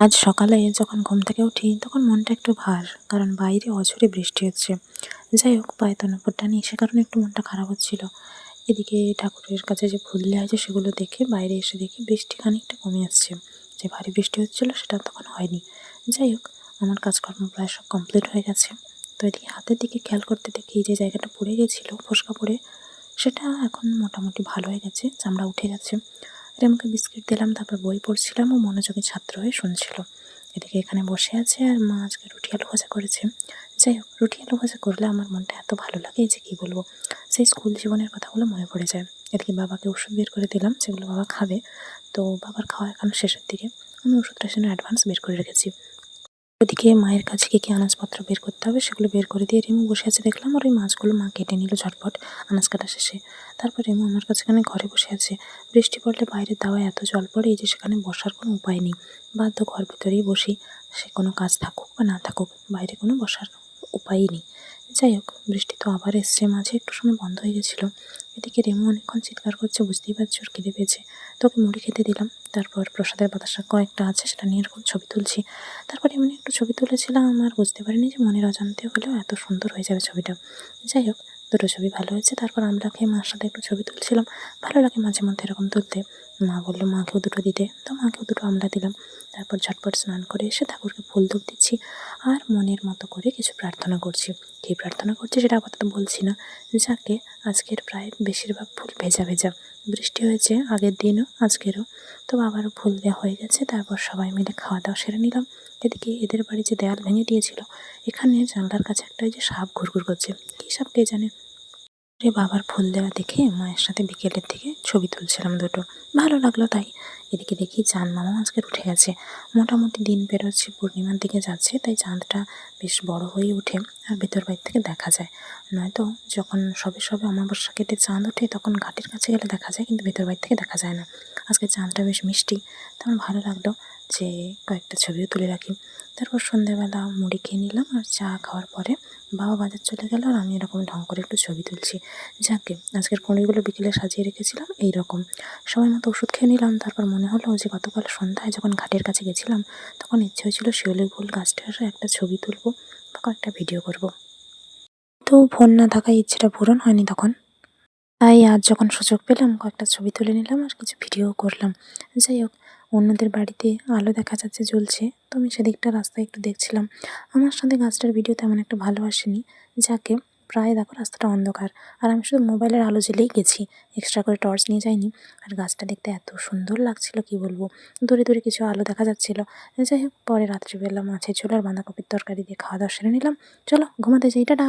আজ সকালে যখন ঘুম থেকে উঠি, তখন মনটা একটু ভার, কারণ বাইরে অঝোরে বৃষ্টি হচ্ছে। যাই হোক পায়ে তো নুপুরটা নেই সে কারণে একটু মনটা খারাপ হচ্ছিল। এদিকে ঠাকুরের কাছে যে ফুল দেওয়া আছে, সেগুলো দেখে বাইরে এসে দেখি বৃষ্টি খানিকটা কমে আসছে। যে ভারী বৃষ্টি হচ্ছিল, সেটা তখন হয়নি। যাই হোক, আমার কাজকর্ম প্রায় সব কমপ্লিট হয়ে গেছে। তো এদিকে হাতের দিকে খেয়াল করতে দেখি যে জায়গাটা পড়ে গেছিল, ফোসকা পড়ে। সেটা এখন মোটামুটি ভালো হয়ে গেছে, চামড়া উঠে গেছে রেমুকে বিস্কিট দিলাম, তারপর বই পড়ছিলাম ও মনোযোগী ছাত্র হয়ে শুনছিল। এদিকে এখানে বসে আছে আর মা আজকে রুটি আলু ভাজা করেছে। যাই হোক, রুটি আলু ভাজা করলে আমার মনটা এত ভালো লাগে যে কী বলব? সেই স্কুল জীবনের কথাগুলো মনে পড়ে যায়। এদিকে বাবাকে ওষুধ বের করে দিলাম সেগুলো বাবা খাবে। তো বাবার খাওয়া এখন শেষের দিকে। আমি ওষুধটা সেজন্য অ্যাডভান্স বের করে রেখেছি। ওদিকে মায়ের কাছে কী কী আনাজপত্র বের করতে হবে সেগুলো বের করে দিয়ে রেমু বসে আছে দেখলাম। আর ওই মাছগুলো মা কেটে নিল ঝটপট আনাজ কাটা শেষে। তারপর রেমু আমার কাছে এখানে ঘরে বসে আছে। বৃষ্টি পড়লে বাইরের দাওয়ায় এত জল পড়ে যে সেখানে বসার কোনো উপায় নেই। বাধ্য ঘর ভিতরেই বসি। সে কোনো কাজ থাকুক বা না থাকুক, বাইরে কোনো বসার উপায়ই নেই। যাই হোক, বৃষ্টি তো আবার এসছে, মাঝে একটু সময় বন্ধ হয়ে গেছিল। এদিকে রেমু অনেকক্ষণ চিৎকার করছে, বুঝতেই পারছি ওর কেঁদে পেয়েছে। তোকে মুড়ি খেতে দিলাম। তারপর প্রসাদের বাতাসা কয়েকটা আছে, সেটা নিয়ে এরকম ছবি তুলছি। তারপর এমনি একটু ছবি তুলেছিলাম, আর বুঝতে পারিনি যে মনের অজান্তে হলেও এত সুন্দর হয়ে যাবে ছবিটা। যাই হোক দুটো ছবি ভালো হয়েছে। তারপর আমরা খেয়ে মার সাথে একটু ছবি তুলছিলাম। ভালো লাগে মাঝে মধ্যে এরকম তুলতে। মা বলল, মাকেও দুটো দিতে। তো মাকেও দুটো আমরা দিলাম। তারপর ঝটপট স্নান করে এসে ঠাকুরকে ফুল ধূপ দিচ্ছি আর মনের মতো করে কিছু প্রার্থনা করছি। কী প্রার্থনা করছি সেটা আপাতত বলছি না। যাকে আজকের প্রায় বেশিরভাগ ফুল ভেজা ভেজা। বৃষ্টি হয়েছে আগের দিনও, আজকেরও। তো আবারও ফুল দেওয়া হয়ে গেছে। তারপর সবাই মিলে খাওয়া দাওয়া সেরে নিলাম। এদিকে এদের বাড়ি যে দেয়াল ভেঙে দিয়েছিল, এখানে জানলার কাছে একটা যে সাপ ঘুরঘুর করছে। সাপ কে জানে। রে বাবার ফুল দেওয়া দেখে মায়ের সাথে বিকেলের দিকে ছবি তুলছিলাম দুটো। ভালো লাগল তাই। এদিকে দেখি চাঁদ মামা আজকে উঠে গেছে। মোটামুটি দিন বেরোচ্ছে পূর্ণিমার দিকে যাচ্ছে, তাই চাঁদটা বেশ বড় হয়ে ওঠে আর ভেতর বাইর থেকে দেখা যায়। নয়তো যখন সবে সবে অমাবস্যা কেটে চাঁদ ওঠে, তখন ঘাটের কাছে গেলে দেখা যায়, কিন্তু ভেতর বাইর থেকে দেখা যায় না। আজকে চাঁদটা বেশ মিষ্টি তো আমার ভালো লাগল। যে কয়েকটা ছবিও তুলে রাখি। তারপর সন্ধ্যেবেলা মুড়ি খেয়ে নিলাম আর চা খাওয়ার পরে বাবা বাজার চলে গেল আর আমি এরকম ঢং করে একটু ছবি তুলছি। যাকে আজকের কুঁড়িগুলো বিকেলে সাজিয়ে রেখেছিলাম এই রকম সময় মতো ওষুধ খেয়ে নিলাম, তারপর মনে হলো যে গতকাল সন্ধ্যায় যখন ঘাটের কাছে গেছিলাম, তখন ইচ্ছে হয়েছিল শিউলির ফুল গাছটার একটা ছবি তুলবো বা কয়েকটা ভিডিও করব। তো ফোন না থাকায় ইচ্ছেটা পূরণ হয়নি তখন। তাই আজ যখন সুযোগ পেলাম, কয়েকটা ছবি তুলে নিলাম আর কিছু ভিডিও করলাম। যাই হোক, অন্যদের বাড়িতে আলো দেখা যাচ্ছে, জ্বলছে। তো আমি সেদিকটা রাস্তায় একটু দেখছিলাম। আমার সাথে গাছটার ভিডিও তেমন একটা ভালো আসেনি, যাকে প্রায় দেখো রাস্তাটা অন্ধকার। আর আমি শুধু মোবাইলের আলো জ্বেলেই গেছি এক্সট্রা করে টর্চ নিয়ে যাইনি। আর গাছটা দেখতে এত সুন্দর লাগছিল, কি বলব? দূরে দূরে কিছু আলো দেখা যাচ্ছিল। যাই হোক, পরে রাত্রিবেলা মাছের ঝোল আর বাঁধাকপির তরকারি দিয়ে খাওয়া দাওয়া সেরে নিলাম। চলো, ঘুমাতে যাই, টাটা!